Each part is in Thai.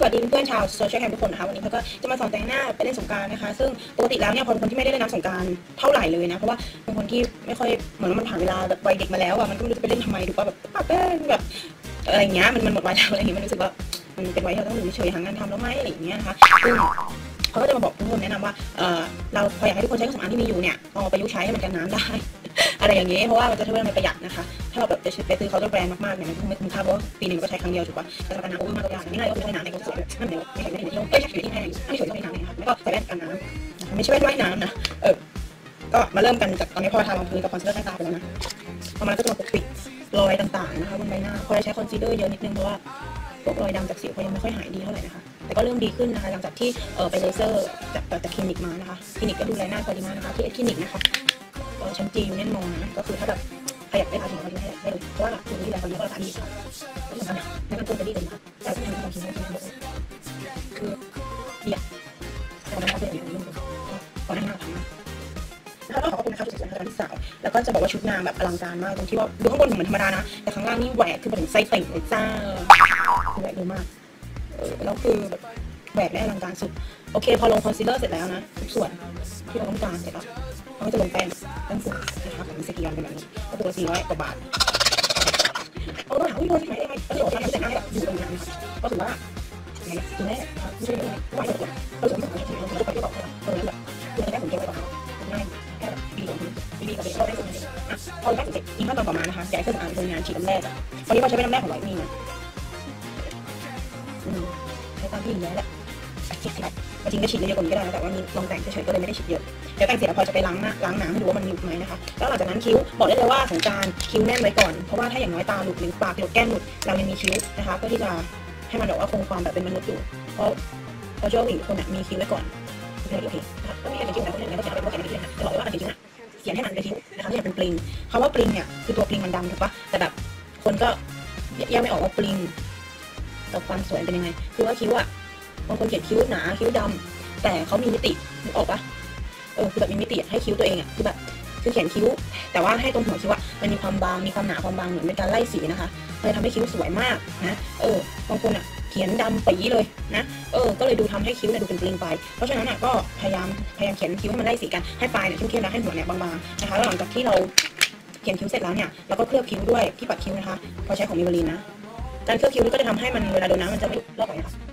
สวัสดีเพื่อนชาวโซเชียลแคมทุกคนนะคะวันนี้เขาก็จะมาสอนแต่งหน้าไปเล่นสงการนะคะ ซึ่งปกติแล้วเนี่ยพอเป็นคนที่ไม่ได้เล่นน้ำสงการเท่าไหร่เลยนะเพราะว่าเป็นคนที่ไม่ค่อยเหมือนว่ามันผ่านเวลาแบบวัยเด็กมาแล้วอะมันก็ไม่รู้จะไปเล่นทำไมถูกป่ะแบบปะแป้งแบบอะไรอย่างเงี้ยมันมันหมดวัยแล้วอะไรอย่างเงี้ยมันรู้สึกว่ามันเป็นวัยที่เราต้องอยู่เฉยๆหางานทำแล้วไหมอะไรอย่างเงี้ยนะคะซึ่งเขาก็จะมาบอกทุกคนแนะนำว่าเออเราพออยากให้ทุกคนใช้เครื่องสำอางที่มีอยู่เนี่ยเอาไปยุใช้ให้มันกันน้ำได้ อะไรอย่างเงี้ยเพราะว่ามันจะทำให้เราประหยัดนะคะ ถ้าเราแบบไปซื้อไปซื้อเขาจะแบรนด์มากๆเนี่ยมันไม่คุ้มค่าเพราะปีหนึงก็ใช้ครั้งเดียวถูกป่ะแต่ถ้ากันน้ำโอ้ยมากก็ยากนี่ไงก็คือใช้น้ำในกระปุกนั่นเดียวไม่ใช่ไม่ใช่ที่เอ้ยใช่ที่แห้งไม่ใช่ที่น้ำเลยนะคะแล้วก็ใส่แว่นกันน้ำไม่ใช่แว่นว่ายน้ำนะเออก็มาเริ่มกันจากตอนนี้พอทารองพื้นกับคอนซีลเลอร์ใต้ตาไปแล้วนะพอมันก็จะมาปกปิดรอยต่างๆนะคะบนใบหน้าพอได้ใช้คอนซีลเลอร์เยอะนิดนึงเพราะว่าพวกรอยดำจากสิวเขายังไม่ค่อยหายดีเท่าไหร่นะคะแต่ก็เริ่มดีขึ้นนะคะหลังจากที่เออไปเลเซอร์จากจากคลินิกมานะคะคลินิกก็ดูแลหน้าพอดีมากนะคะที่คลินิกนะคะ ชั้นจียูเนียนมองนะก็คือถ้าแบบใครอยากได้ภาษีเขาจะให้ได้เลยเพราะว่าคุณนี่แหละคนนี้ก็ราคาดีค่ะที่สำคัญนี่ยแล้วมันควรจะดีเลยนะแต่ที่ทำความคิดให้คิดเลยคือเดีอะแต่วันนั้นเขาเป็นอย่างนี้เลยตอนนั้นน่าทำมากแล้วก็ขอบคุณนะคะที่สวยๆที่สาวแล้วก็จะบอกว่าชุดนางแบบอลังการมากตรงที่ว่าดูข้างบนเหมือนธรรมดานะ แต่ข้างล่างนี่แหวกขึ้นไปถึงไส้ติ่งเลยจ้าแหวกเยอะมากแล้วคือแบบแหวกได้อลังการสุด โอเค พอลงคอนซีลเลอร์เสร็จแล้วนะทุกส่วนที่เราต้องการเสร็จแล้วเขาก็จะลงแป้ง แป้งฝุ่นะคะของสกียอนเป็นแบบนี้ก็ตัวสี่ร้อยกว่าบาทเอาละวิ่งมาที่ไหนได้ไหมก็ถือว่าการแต่งหน้าแบบอยู่ตรงนี้นะคะก็ถือว่าไงคือแม่ไม่ใช่ไม่ไหวหรอกเราสมมติว่าเราเราไปที่บอกเราตรงนั้นแบบคือแค่ผมเก็บไว้ก่อนง่ายแค่แบบปีเดียวปีเดียวกับเด็กเราได้ส่วนนี้อะพอได้เสร็จอีกขั้นตอนต่อมานะคะย้ายเครื่องสำอางโรงงานฉีดน้ำแร่จ้ะวันนี้เราใช้เป็นน้ำแร่ของไวท์มีนะอืมใช้ตามที่ย้ายแหละฉีดสิ จริงก็ฉีดเยอะกว่านี้ก็ได้แต่ว่ามีลองแต่งเฉยๆก็เลยไม่ได้ฉีดเยอะเดี๋ยวแต่งเสร็จแล้วพอจะไปล้างหน้าล้างน้ำให้ดูว่ามันมีไหมนะคะแล้วหลังจากนั้นคิ้วบอกได้เลยว่าสงการคิ้วแน่นไว้ก่อนเพราะว่าถ้าอย่างน้อยตาหลุดหรือปากหลุดแก้มหลุดเรายังมีคิ้วนะคะเพื่อที่จะให้มันแบบว่าคงความแบบเป็นมนุษย์อยู่เพราะเพราะเจ้าหญิงคนน่ะมีคิ้วไว้ก่อนโอเคโอเคนะคะก็มีอะไรคิ้วนะคนอื่นก็เขียนเป็นโปรแกรมคิ้วนะจะบอกเลยว่าอะไรคิ้วนะเขียนให้มันเป็นคิ้วนะคะที่เป็นปลิงคำว่าปลิงเนี่ยคือตัวปลิงมันดำถูกปะแต่แบบคนก็แยกไม่ออกว่าปลิงกับความสวยเป็นยังไงคือว่าคิ้วอะ บางคนเขียนคิ้วหนาคิ้วดำแต่เขามีมิตินึกออกปะเออคือแบบมีมิติให้คิ้วตัวเองอะคือแบบคือเขียนคิ้ว แต่ว่าให้ตรงหัวคิ้วอะมันมีความบางมีความหนาความบางเหมือนเป็นการไล่สีนะคะเลยทำให้คิ้วสวยมากนะเออบางคนอะเขียนดำปีเลยนะเออก็เลยดูทำให้คิ้วเนี่ยดูเป็นปลิงไป เพราะฉะนั้นอะก็พยายามพยายามเขียนคิ้วให้มันไล่สีกันให้ปลายเนี่ยเข้มๆแล้วให้หัวเนี่ยบางๆนะคะแล้วหลังจากที่เราเขียนคิ้วเสร็จแล้วเนี่ยเราก็เคลือบคิ้วด้วยที่ปัดคิ้วนะคะพอใช้ของมิวลีนนะการเคลือบคิ้วก็จะทำให้มันเวลาโดนน้ำมันจะไม่ลอกออกนะคะ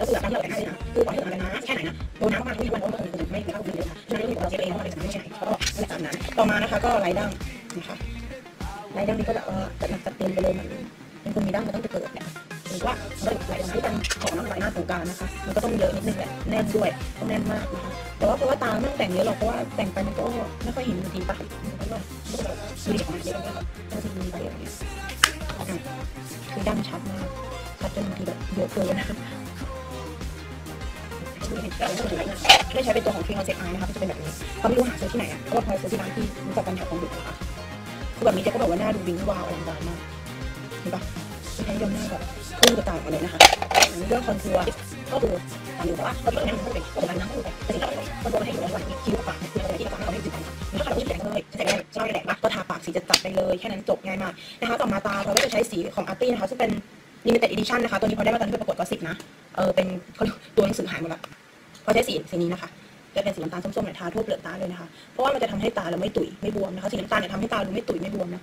แล้วคือแบบน้ำที่เราแต่งหน้าเลยนะคือก่อนที่เราแต่งน้าแค่ไหนนะโดนน้ำมากที่มันก็คือไม่เข้าดีเลยค่ะฉะนั้นเราเช็ดเองว่ามันจะไม่ใช่ก็ไม่ตามนั้นต่อมานะคะก็ไล่ดั้งนะคะไล่ดั้งนี่ก็แบบว่าจัดหนักจัดเต็มไปเลยมันเป็นคนมีดั้งมันต้องไปเกิดเนี่ยหรือว่าเราไล่ดั้งที่เป็นของน้ำลายหน้าสงการนะคะ มันก็ต้องเยอะนิดนึงแหละแน่นด้วยต้องแน่นมากนะคะแต่ว่าเพราะว่าตาไม่ต้องแต่งเยอะหรอกเพราะว่าแต่งไปมันก็ไม่ค่อยเห็นบางทีปะมันก็ดูเด็กออกมาเยอะแล้วก็จะมีไปอะไรเงี้ยคือดั้งชัดมากชัดจนบางทีแบบเยอะเกินนะคะูเห็นแต่ว่าได้ใช้เป็นตัวของ Free Concept Eye นะคะก็จะเป็นแบบนี้เขาไม่รู้หาซื้อที่ไหนอะเพราะว่าพอซื้อที่ร้านที่รู้จักกันแถวของดุนะคะคือแบบนี้เจ๊ก็บอกว่าหน้าดูวิ้งวาวอลังการมากเห็นปะใช้ยมหน้าแบบพุ่กระต่ายมาเลยนะคะเรื่องคอนทัวร์ก็คือตามดูแต่ว่าเราต้องแนะนำให้เป็นตัวนั้นนะคือแบบแต่สิ่งที่เราคอนทัวร์ให้ดูว่าคิ้วปากคืออะไรที่ปากเราไม่ติดกันแล้วถ้าเราไม่แดงเลยจะแดงจะไม่แดงมากก็ทาปากสีจะจัดไปเลยแค่นั้นจบง่ายมากนะคะต่อมาตาเราก็จะใช้สีของอาร์ตี้นะคะซึ่งเป็น limited edition นนะคะ ตัวนี้พอได้มาตอนที่ไปประกวดก็สิบนะ เออ เป็นเขาตัวหนังสือหายหมดละ พอใช้สีสีนี้นะคะจะเป็นสีน้ำตาลส้มๆเนี่ยทาทั่วเปลือกตาเลยนะคะ เพราะว่ามันจะทำให้ตาเราไม่ตุยไม่บวมนะคะสีน้ำตาลเนี่ยทำให้ตาเราไม่ตุยไม่บวมนะ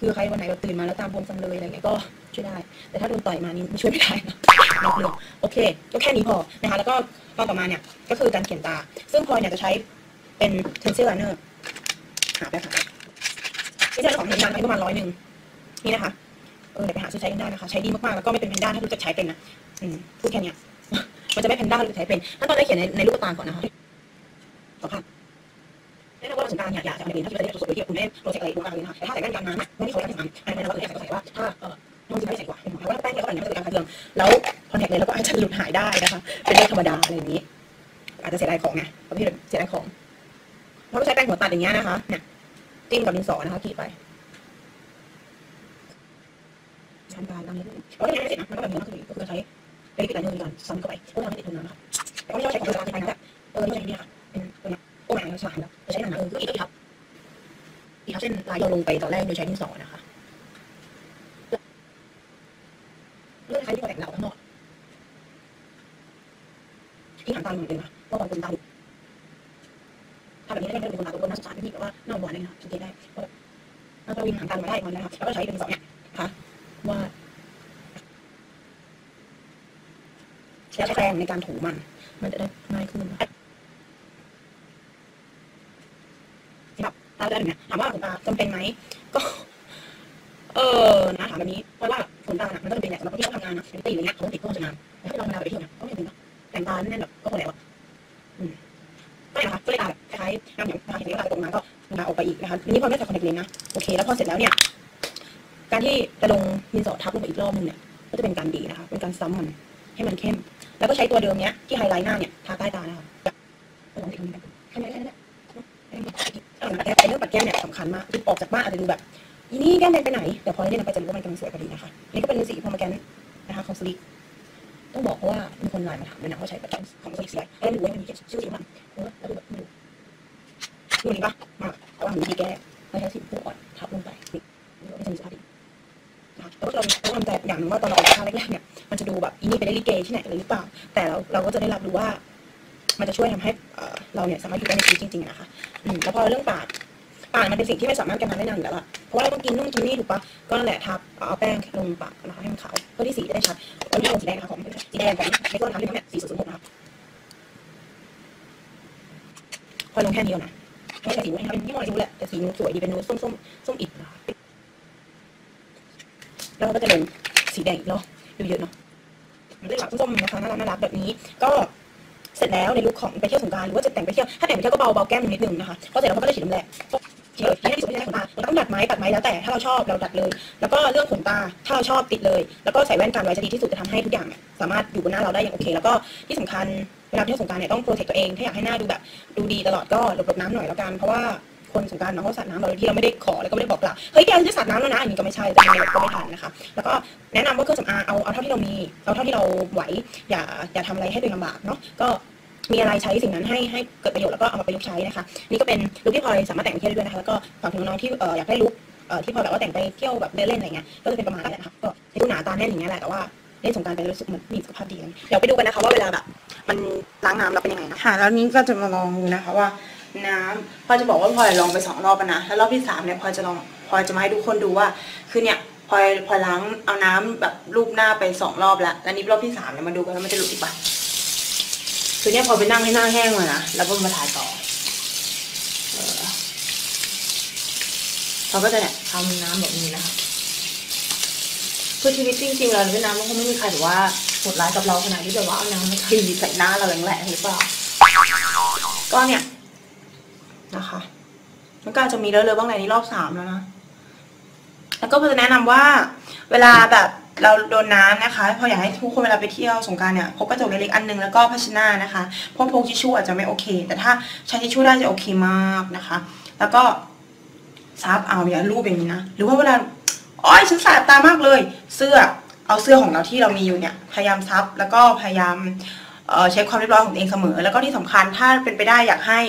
คือใครวันไหนแบบตื่นมาแล้วตาบวมจังเลยอะไรเงี้ยก็ช่วยได้ แต่ถ้าโดนต่อยมานี่ไม่ช่วยไม่ได้นะนอกเรื่องโอเค ก็แค่นี้พอนะคะแล้วก็ตอนต่อมาเนี่ยก็คือการเขียนตา ซึ่งพลอยเนี่ยจะใช้เป็น pencil liner หาไปค่ะไม่ใช่ของเงินดันประมาณร้อยหนึ่งนี่นะคะเออเดี๋ยวไปหาซื้อใช้กันได้นะคะ ใช้ดีมากๆแล้วก็ไม่เป็นแพนด้าถ้ารู้จักใช้เป็นนะอืมพูดแค่นี้ มันจะไม่แพนด้าหรือใช้เป็นขั้นตอนแรกเขียนในในลูกตาก่อนนะคะสองภาพแนะนำว่าสงการเนี่ยอยากจะเปเรียนถ้าคิดว่าได้สวยๆที่คุณได้โปรเจกต์อะไรดูกเลยนะคะแต่ถ้าใส่แว่นกันน้ำไม่ได้เขาอยากจะทำอันนี้เราก็อยากจะใส่ว่าถ้าเออน้องจะไม่ใส่กว่าแต่ว่าแป้งเนี่ยก็แบบนี้มันจะเป็นการกระเทืองแล้วคอนแทคเลยแล้วก็อาจจะหลุดหายได้นะคะเป็นเรื่องธรรมดาอะไรอย่างนี้ อาจจะเสียดายของไงประเภทเสียดายของเราก็ใช้แป้งหัวตัดอย่างเงี้ยนะคะเนี่ยจิ้มกับดินสอนะคะขีดไปชั้นปลายตามนี้เพราะที่ไม่เสร็จนะมันก็แบบนี้ก็คือก็คือใช้ ไปติดลายเนก่อนซ้ำเข้าไปเพื่อทำให้ติดทนนนะคะแต่ก็ไม่ใช่ใช้ของโบราณใช้แบบเออไม่ใช่เนี่ยค่ะเป็นตัวนี้โอ้แม่าดแล้วใช้หนังเออคืออีกครับอีกครับเส้นลายโยนลงไปตอนแรกโดยใช้ดินสอนะคะเลือกใช้ที่แต่งเราทั้งหมดที่หางตาเหมือนกันนะก็บางคนตาถ้าแบบนี้ได้เป็นคนตาตัวคนน่าสงสารที่แบบว่าน้าหวานเลยนะสังเกตได้ว่าแบบเราวินหางตามาได้มันนะครับแล้วก็ใช้เป็นสองเนี่ยนะคะวาด แล้วใช้แปรงในการถูมัน มันจะได้ง่ายขึ้นนะครับตาได้แบบเนี้ยถามว่าขนตาจำเป็นไหมก็ เออนะถามแบบนี้เพราะว่าขนตาน่ะมันก็จำเป็นแหละสำหรับคนที่เขาทำงานนะเป็นตีอย่างเงี้ยเขาต้องติดกล้องจะนานแต่ถ้าเราเวลาไปเที่ยวเนี่ยก็ไม่จำเป็นนะแต่งตาแน่นๆแบบก็พอแล้วอะอืมก็เลยนะคะก็เลยตาแบบคล้ายๆน้ำหยางนะคะอย่างนี้ก็ตาตรงมาก็ลาออกไปอีกนะคะทีนี้พอไม่ใส่คอนแทคเลนส์นะโอเคแล้วพอเสร็จแล้วเนี่ยการที่จะลงดินสอทับลงไปอีกรอบนึงเนี่ยก็จะเป็นการดีนะคะ เป็นการซ้ำมันให้มันเข้ม แล้วก็ใช้ตัวเดิมเนี้ยที่ไฮไลท์หน้าเนี่ยทาใต้ตานะคะลองอีกทีนึงแค่นี้แค่นี้แหละแต่เรื่องปัดแก้มเนี่ยสำคัญมากคือออกจากบ้านอาจจะดูแบบอีนี่แก้มแดงไปไหนแต่พอได้เล่นไปจะรู้ว่ามันกำลังสวยพอดีนะคะนี่ก็เป็นสีพอมาแกนนะคะของสลิกต้องบอกว่ามีคนไลน์มาถามด้วยนะว่าใช้ประกันของสลิกสีอะไรแล้วดูว่ามันมีชื่อจริงมั้ยเออแล้วดูแบบดูดูนี่ปะมาแต่ว่าหนูมีแก้แล้วใช้สีผู้อ่อนทับลงไปนี่นี่ก็จะมีสภาพดีนะคะแต่ว่าเราต้องทำใจอย่างนึงว่าตอนเราออกค่าแรกๆเนี่ย มันจะดูแบบอีนี่ไปได้ลิเกที่ไหนหรือเปล่า แต่เราเราก็จะได้รับรู้ว่า มันจะช่วยทำให้เราเนี่ยสามารถอยู่ได้ในชีวิตจริงๆนะคะอืมแล้วพอเรื่องปากปากมันเป็นสิ่งที่ไม่สามารถกันทำได้นานอยู่แล้วล่ะเพราะว่าเราต้องกินนู่นกินนี่ถูกปะก็นั่นแหละทับเอาแป้งลงปากนะคะให้มันขาวเพื่อที่สีจะได้ชัดวันนี้ลงสีแดงนะคะของสีแดงของในต้นทำที่เนี่ยสีศูนย์ศูนย์หกนะคะพอลงแค่นี้แล้วนะไม่ใช่สีนู้นเป็นยี่ห้ออะไรไม่รู้แหละแต่สีนู้นสวยดีเป็นนู้นส้มส้มส้มอิฐนะคะแล้วก็จะลงสีแดงอีกเนาะ ดูเยอะเนาะมันจะแบส้มๆนะคะน่ารักน่ารักแบบนี้ ก็เสร็จแล้วในลุคของไปเที่ยวสงการหรือว่าจะแต่งไปเที่ยวถ้าแต่งไปเที่ยวก็เบาเบาแก้มนิดนึงนะคะพอเสร็จแล้วก็จะฉีดน้ำแร่เฉยที่ที่สุดไม่ใช่ขนตาเราต้องดัดไหมตัดไหมแล้วแต่ถ้าเราชอบเราดัดเลย แล้วก็เรื่องขนตาถ้าเราชอบติดเลย แล้วก็ใส่แว่นกันไว้จะดีที่สุดจะทำให้ทุกอย่างสามารถอยู่บนหน้าเราได้อย่างโอเค แล้วก็ที่สำคัญเวลาเที่ยวสงการเนี่ยต้องโปรเทคตัวเองถ้าอยากให้หน้าดูแบบดูดีตลอดก็หลบๆน้ำหน่อยแล้วกันเพราะว่า คนสงการเนาะเขาสาดน้ำเราโดยที่เราไม่ได้ขอแล้วก็ไม่ได้บอกกล่าวเฮ้ยแกจะสาดน้ำแล้วนะอันนี้ก็ไม่ใช่จะทำอะไรก็ไม่ทันนะคะ แล้วก็แนะนำว่าเครื่องสำอางเอาเอาเท่าที่เรามีเอาเท่าที่เราไหวอย่าอย่าทำอะไรให้ตัวเองลำบากเนาะก็มีอะไรใช้สิ่งนั้นให้ให้เกิดประโยชน์แล้วก็เอามาประยุกต์ใช้นะคะ นี่ก็เป็นลุคที่พลอยสามารถแต่งไปเที่ยวได้ด้วยนะคะแล้วก็ฝากถึงน้องๆที่เอ่ออยากได้ลุคเอ่อที่พลอยแบบว่าแต่งไปเที่ยวแบบเดินเล่นอะไรเงี้ยก็จะเป็นประมาณนี้แหละนะคะก็ให้ดูหนาตาแน่นอย่างเงี้ยแหละแต่ว่าเล่นสงการไปรู้สึกเหมือนมีสุขภาพดีเดี๋ยวไปดูกันนะคะว่าเวลาแบบมันล้างน้ำแล้วเป็นยังไงนะค่ะแล้วนี้ก็จะมาลองดูนะคะว่า น้ำพอจะบอกว่าพลอยลองไปสองรอบแล้วนะแล้วรอบที่สามเนี่ยพลอยจะลองพลอยจะมาให้ทุกคนดูว่า คือเนี่ยพลอยพลอยล้างเอาน้ำแบบรูปหน้าไปสองรอบแล้วแล้วนี่รอบที่สามเนี่ยมาดูกันว่ามันจะหลุดอีกปะคือเนี่ยพอไปนั่งให้หน้าแห้งเลยนะแล้วก็มาถ่ายต่อเออเขาก็จะเนี่ยทำน้ำแบบนี้นะคะคือชีวิตจริงๆเราเวียดนามมันคงไม่มีใครแบบว่าโหดร้ายกับเราขนาดที่แบบว่าเอาน้ำมาทีใส่หน้าเราแรงๆหรือเปล่าก็เนี่ย นะคะ มันก็อาจจะมีเลอะๆบ้างในนี้รอบสามแล้วนะแล้วก็จะแนะนำว่า เวลาแบบเราโดนน้ำนะคะ พออยากให้ทุกคนเวลาไปเที่ยวสงการเนี่ยพกกระจกเล็กๆอันหนึงแล้วก็ภาชนะนะคะเพราะพกทิชชู่อาจจะไม่โอเค แต่ถ้าใช้ทิชชู่ได้จะโอเคมากนะคะ แล้วก็ซับเอาอย่ารูปอย่างนี้นะหรือว่าเวลาอ้อยฉันแสบตามากเลย เสื้อเอาเสื้อของเราที่เรามีอยู่เนี่ย พยายามซับแล้วก็พยายาม เช็คความเรียบร้อยของตัวเองเสมอ แล้วก็ที่สำคัญถ้าเป็นไปได้อยากให้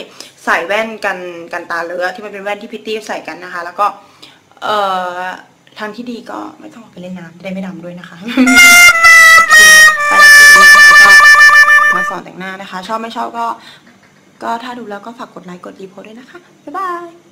ใส่แว่นกันกันตาเลอะที่มันเป็นแว่นที่พิตตี้ใส่กันนะคะ แล้วก็เอ่อทางที่ดีก็ไม่ต้องออกไปเล่นน้ำจะได้ไม่ดำด้วยนะคะไปแล้วค่ะก็มาสอนแต่งหน้านะคะ ชอบไม่ชอบก็ ก็ถ้าดูแล้วก็ฝากกดไลค์กดรีโพสด้วยนะคะ บ๊ายบาย